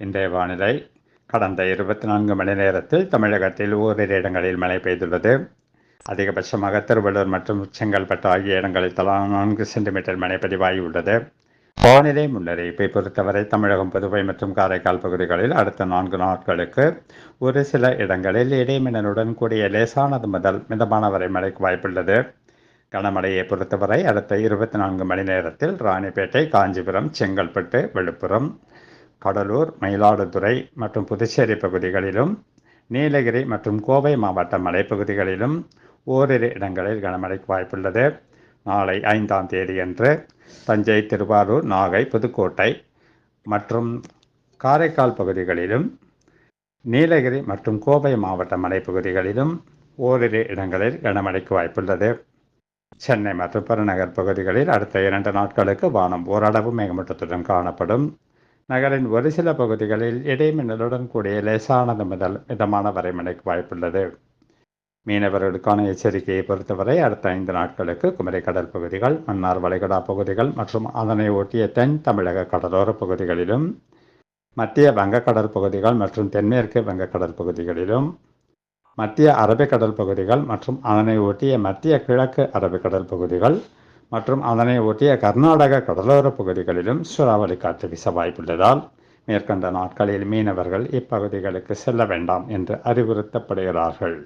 இன்றைய வானிலை கடந்த இருபத்தி நான்கு மணி நேரத்தில் தமிழகத்தில் ஓரிரு இடங்களில் மழை பெய்துள்ளது. அதிகபட்சமாக திருவள்ளூர் மற்றும் செங்கல்பட்டு ஆகிய இடங்களில் தலா நான்கு சென்டிமீட்டர் மழை பதிவாகியுள்ளது. வானிலை முன்னறிவிப்பை பொறுத்தவரை தமிழகம் புதுவை மற்றும் காரைக்கால் பகுதிகளில் அடுத்த நான்கு நாட்களுக்கு ஒரு சில இடங்களில் இடைமின்னலுடன் கூடிய லேசானது முதல் மிதமான வரை மழைக்கு வாய்ப்புள்ளது. கனமழையை பொறுத்தவரை அடுத்த இருபத்தி நான்கு மணி நேரத்தில் ராணிப்பேட்டை காஞ்சிபுரம் செங்கல்பட்டு விழுப்புரம் கடலூர் மயிலாடுதுறை மற்றும் புதுச்சேரி பகுதிகளிலும் நீலகிரி மற்றும் கோவை மாவட்ட மலைப்பகுதிகளிலும் ஓரிரு இடங்களில் கனமழைக்கு வாய்ப்புள்ளது. நாளை ஐந்தாம் தேதியன்று தஞ்சை திருவாரூர் நாகை புதுக்கோட்டை மற்றும் காரைக்கால் பகுதிகளிலும் நீலகிரி மற்றும் கோவை மாவட்ட மலைப்பகுதிகளிலும் ஓரிரு இடங்களில் கனமழைக்கு வாய்ப்புள்ளது. சென்னை மற்றும் புறநகர் பகுதிகளில் அடுத்த இரண்டு நாட்களுக்கு வானம் ஓரளவு மேகமூட்டத்துடன் காணப்படும். நகரின் ஒரு சில பகுதிகளில் இடைமின்னலுடன் கூடிய லேசானது முதல் மிதமான வரை மழைக்கு வாய்ப்புள்ளது. மீனவர்களுக்கான எச்சரிக்கையை பொறுத்தவரை அடுத்த ஐந்து நாட்களுக்கு குமரி கடல் பகுதிகள் மன்னார் வளைகுடா பகுதிகள் மற்றும் அதனை ஒட்டிய தென் தமிழக கடலோர பகுதிகளிலும் மத்திய வங்கக்கடல் பகுதிகள் மற்றும் தென்மேற்கு வங்கக்கடல் பகுதிகளிலும் மத்திய அரபிக்கடல் பகுதிகள் மற்றும் அதனை ஒட்டிய மத்திய கிழக்கு அரபிக்கடல் பகுதிகள் மற்றும் அதனை ஒட்டிய கர்நாடக கடலோர பகுதிகளிலும் சூறாவளி காற்று வீச வாய்ப்புள்ளதால் மேற்கண்ட நாட்களில் மீனவர்கள் இப்பகுதிகளுக்கு செல்ல வேண்டாம் என்று அறிவுறுத்தப்படுகிறார்கள்.